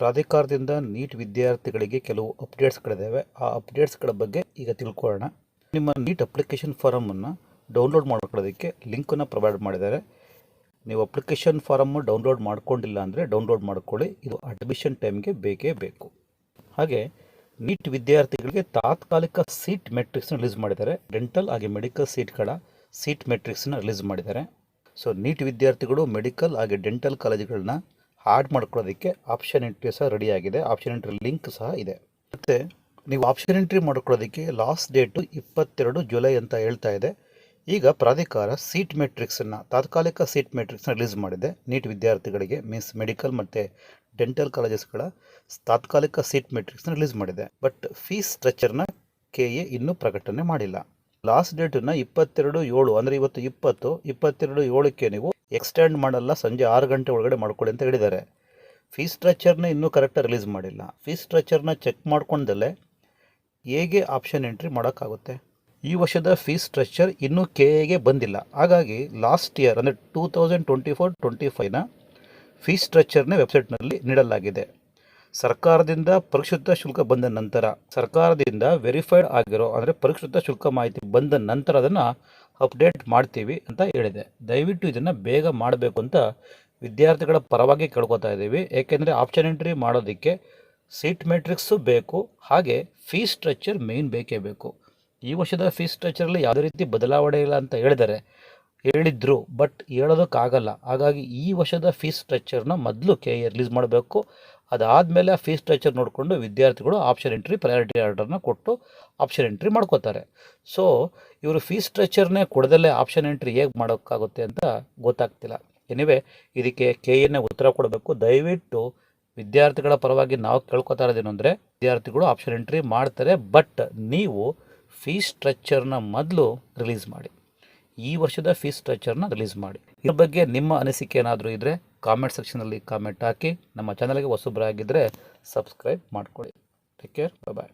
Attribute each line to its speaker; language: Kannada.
Speaker 1: ಪ್ರಾಧಿಕಾರದಿಂದ ನೀಟ್ ವಿದ್ಯಾರ್ಥಿಗಳಿಗೆ ಕೆಲವು ಅಪ್ಡೇಟ್ಸ್ಗಳಿದ್ದಾವೆ ಆ ಅಪ್ಡೇಟ್ಸ್ಗಳ ಬಗ್ಗೆ ಈಗ ತಿಳ್ಕೊಳ್ಳೋಣ. ನಿಮ್ಮ ನೀಟ್ ಅಪ್ಲಿಕೇಶನ್ ಫಾರಮನ್ನು ಡೌನ್ಲೋಡ್ ಮಾಡ್ಕೊಳ್ಳೋದಕ್ಕೆ ಲಿಂಕನ್ನು ಪ್ರೊವೈಡ್ ಮಾಡಿದ್ದಾರೆ. ನೀವು ಅಪ್ಲಿಕೇಶನ್ ಫಾರಮ್ ಡೌನ್ಲೋಡ್ ಮಾಡ್ಕೊಂಡಿಲ್ಲ ಅಂದರೆ ಡೌನ್ಲೋಡ್ ಮಾಡ್ಕೊಳ್ಳಿ. ಇದು ಅಡ್ಮಿಷನ್ ಟೈಮ್ಗೆ ಬೇಕೇ ಬೇಕು. ಹಾಗೆ ನೀಟ್ ವಿದ್ಯಾರ್ಥಿಗಳಿಗೆ ತಾತ್ಕಾಲಿಕ ಸೀಟ್ ಮೆಟ್ರಿಕ್ಸ್ನ ರಿಲೀಸ್ ಮಾಡಿದ್ದಾರೆ. ಡೆಂಟಲ್ ಹಾಗೆ ಮೆಡಿಕಲ್ ಸೀಟ್ಗಳ ಸೀಟ್ ಮೆಟ್ರಿಕ್ಸ್ನ ರಿಲೀಸ್ ಮಾಡಿದ್ದಾರೆ. ಸೊ ನೀಟ್ ವಿದ್ಯಾರ್ಥಿಗಳು ಮೆಡಿಕಲ್ ಹಾಗೆ ಡೆಂಟಲ್ ಕಾಲೇಜುಗಳನ್ನ ಆಡ್ ಮಾಡ್ಕೊಳ್ಳೋದಕ್ಕೆ ಆಪ್ಷನ್ ಎಂಟ್ರಿ ಸಹ ರೆಡಿ ಆಗಿದೆ. ಆಪ್ಷನ್ ಎಂಟ್ರಿ ಲಿಂಕ್ ಸಹ ಇದೆ. ಮತ್ತು ನೀವು ಆಪ್ಷನ್ ಎಂಟ್ರಿ ಮಾಡ್ಕೊಳ್ಳೋದಕ್ಕೆ ಲಾಸ್ಟ್ ಡೇಟು ಇಪ್ಪತ್ತೆರಡು ಜುಲೈ ಅಂತ ಹೇಳ್ತಾ ಇದೆ. ಈಗ ಪ್ರಾಧಿಕಾರ ಸೀಟ್ ಮೆಟ್ರಿಕ್ಸನ್ನು ತಾತ್ಕಾಲಿಕ ಸೀಟ್ ಮೆಟ್ರಿಕ್ಸನ್ನ ರಿಲೀಸ್ ಮಾಡಿದೆ. ನೀಟ್ ವಿದ್ಯಾರ್ಥಿಗಳಿಗೆ ಮೀನ್ಸ್ ಮೆಡಿಕಲ್ ಮತ್ತು ಡೆಂಟಲ್ ಕಾಲೇಜಸ್ಗಳ ತಾತ್ಕಾಲಿಕ ಸೀಟ್ ಮೆಟ್ರಿಕ್ಸ್ನ ರಿಲೀಸ್ ಮಾಡಿದೆ. ಬಟ್ ಫೀಸ್ ಸ್ಟ್ರಕ್ಚರ್ನ ಕೆ ಎ ಇನ್ನೂ ಪ್ರಕಟಣೆ ಮಾಡಿಲ್ಲ. ಲಾಸ್ಟ್ ಡೇಟನ್ನು ಇಪ್ಪತ್ತೆರಡು ಏಳು, ಅಂದರೆ ಇವತ್ತು ಇಪ್ಪತ್ತು, ಇಪ್ಪತ್ತೆರಡು ಏಳಕ್ಕೆ ನೀವು ಎಕ್ಸ್ಟೆಂಡ್ ಮಾಡಲ್ಲ, ಸಂಜೆ ಆರು ಗಂಟೆ ಒಳಗಡೆ ಮಾಡ್ಕೊಳ್ಳಿ ಅಂತ ಹೇಳಿದ್ದಾರೆ. ಫೀಸ್ ಸ್ಟ್ರಕ್ಚರ್ನ ಇನ್ನೂ ಕರೆಕ್ಟಾಗಿ ರಿಲೀಸ್ ಮಾಡಿಲ್ಲ. ಫೀಸ್ ಸ್ಟ್ರಕ್ಚರ್ನ ಚೆಕ್ ಮಾಡ್ಕೊಂಡಲ್ಲೇ ಹೇಗೆ ಆಪ್ಷನ್ ಎಂಟ್ರಿ ಮಾಡೋಕ್ಕಾಗುತ್ತೆ? ಈ ವರ್ಷದ ಫೀಸ್ ಸ್ಟ್ರಕ್ಚರ್ ಇನ್ನೂ ಕೆ ಎಗೆ ಬಂದಿಲ್ಲ. ಹಾಗಾಗಿ ಲಾಸ್ಟ್ ಇಯರ್ ಅಂದರೆ two thousand twenty four twenty ಫೈವ್ನ fees ಸ್ಟ್ರಕ್ಚರ್ನ ವೆಬ್ಸೈಟ್ನಲ್ಲಿ ನೀಡಲಾಗಿದೆ. ಸರ್ಕಾರದಿಂದ ಪರಿಷ್ಕೃತ ಶುಲ್ಕ ಬಂದ ನಂತರ, ಸರ್ಕಾರದಿಂದ ವೆರಿಫೈಡ್ ಆಗಿರೋ, ಅಂದರೆ ಪರಿಷ್ಕೃತ ಶುಲ್ಕ ಮಾಹಿತಿ ಬಂದ ನಂತರ ಅದನ್ನು ಅಪ್ಡೇಟ್ ಮಾಡ್ತೀವಿ ಅಂತ ಹೇಳಿದೆ. ದಯವಿಟ್ಟು ಇದನ್ನು ಬೇಗ ಮಾಡಬೇಕು ಅಂತ ವಿದ್ಯಾರ್ಥಿಗಳ ಪರವಾಗಿ ಕೇಳ್ಕೊತಾ ಇದ್ದೀವಿ. ಏಕೆಂದರೆ ಆಪ್ಷನ್ ಎಂಟ್ರಿ ಮಾಡೋದಕ್ಕೆ ಸೀಟ್ ಮೆಟ್ರಿಕ್ಸು ಬೇಕು, ಹಾಗೆ ಫೀ ಸ್ಟ್ರಕ್ಚರ್ ಮೇಯ್ನ್ ಬೇಕೇ ಬೇಕು. ಈ ವರ್ಷದ ಫೀಸ್ ಸ್ಟ್ರಕ್ಚರಲ್ಲಿ ಯಾವುದೇ ರೀತಿ ಬದಲಾವಣೆ ಇಲ್ಲ ಅಂತ ಹೇಳಿದ್ದಾರೆ ಹೇಳಿದ್ರು ಬಟ್ ಹೇಳೋದಕ್ಕಾಗಲ್ಲ. ಹಾಗಾಗಿ ಈ ವರ್ಷದ ಫೀಸ್ ಸ್ಟ್ರಕ್ಚರ್ನ ಮೊದಲು ಕೆ ರಿಲೀಸ್ ಮಾಡಬೇಕು. ಅದಾದಮೇಲೆ ಆ ಫೀಸ್ ಸ್ಟ್ರಕ್ಚರ್ ನೋಡಿಕೊಂಡು ವಿದ್ಯಾರ್ಥಿಗಳು ಆಪ್ಷನ್ ಎಂಟ್ರಿ ಪ್ರಯಾರಿಟಿ ಆರ್ಡರ್ನ ಕೊಟ್ಟು ಆಪ್ಷನ್ ಎಂಟ್ರಿ ಮಾಡ್ಕೋತಾರೆ. ಸೊ ಇವರು ಫೀಸ್ ಸ್ಟ್ರಕ್ಚರ್ನೇ ಕೊಡದಲ್ಲೇ ಆಪ್ಷನ್ ಎಂಟ್ರಿ ಹೇಗೆ ಮಾಡೋಕ್ಕಾಗುತ್ತೆ ಅಂತ ಗೊತ್ತಾಗ್ತಿಲ್ಲ. ಎನಿವೆ ಇದಕ್ಕೆ ಕೆ ಎನ್ನೇ ಉತ್ತರ ಕೊಡಬೇಕು. ದಯವಿಟ್ಟು ವಿದ್ಯಾರ್ಥಿಗಳ ಪರವಾಗಿ ನಾವು ಕೇಳ್ಕೊತಾ ಇರೋದೇನು ಅಂದರೆ, ವಿದ್ಯಾರ್ಥಿಗಳು ಆಪ್ಷನ್ ಎಂಟ್ರಿ ಮಾಡ್ತಾರೆ ಬಟ್ ನೀವು ಫೀಸ್ ಸ್ಟ್ರಕ್ಚರ್ನ ಮೊದಲು ರಿಲೀಸ್ ಮಾಡಿ. ಈ ವರ್ಷದ ಫೀಸ್ ಸ್ಟ್ರಕ್ಚರ್ನ ರಿಲೀಸ್ ಮಾಡಿ. ಇದ್ರ ಬಗ್ಗೆ ನಿಮ್ಮ ಅನಿಸಿಕೆ ಏನಾದರೂ ಇದ್ದರೆ ಕಾಮೆಂಟ್ ಸೆಕ್ಷನಲ್ಲಿ ಕಾಮೆಂಟ್ ಹಾಕಿ. ನಮ್ಮ ಚಾನಲ್ಗೆ ಹೊಸಬ್ರಾಗಿದ್ದರೆ ಸಬ್ಸ್ಕ್ರೈಬ್ ಮಾಡ್ಕೊಳ್ಳಿ. Take care bye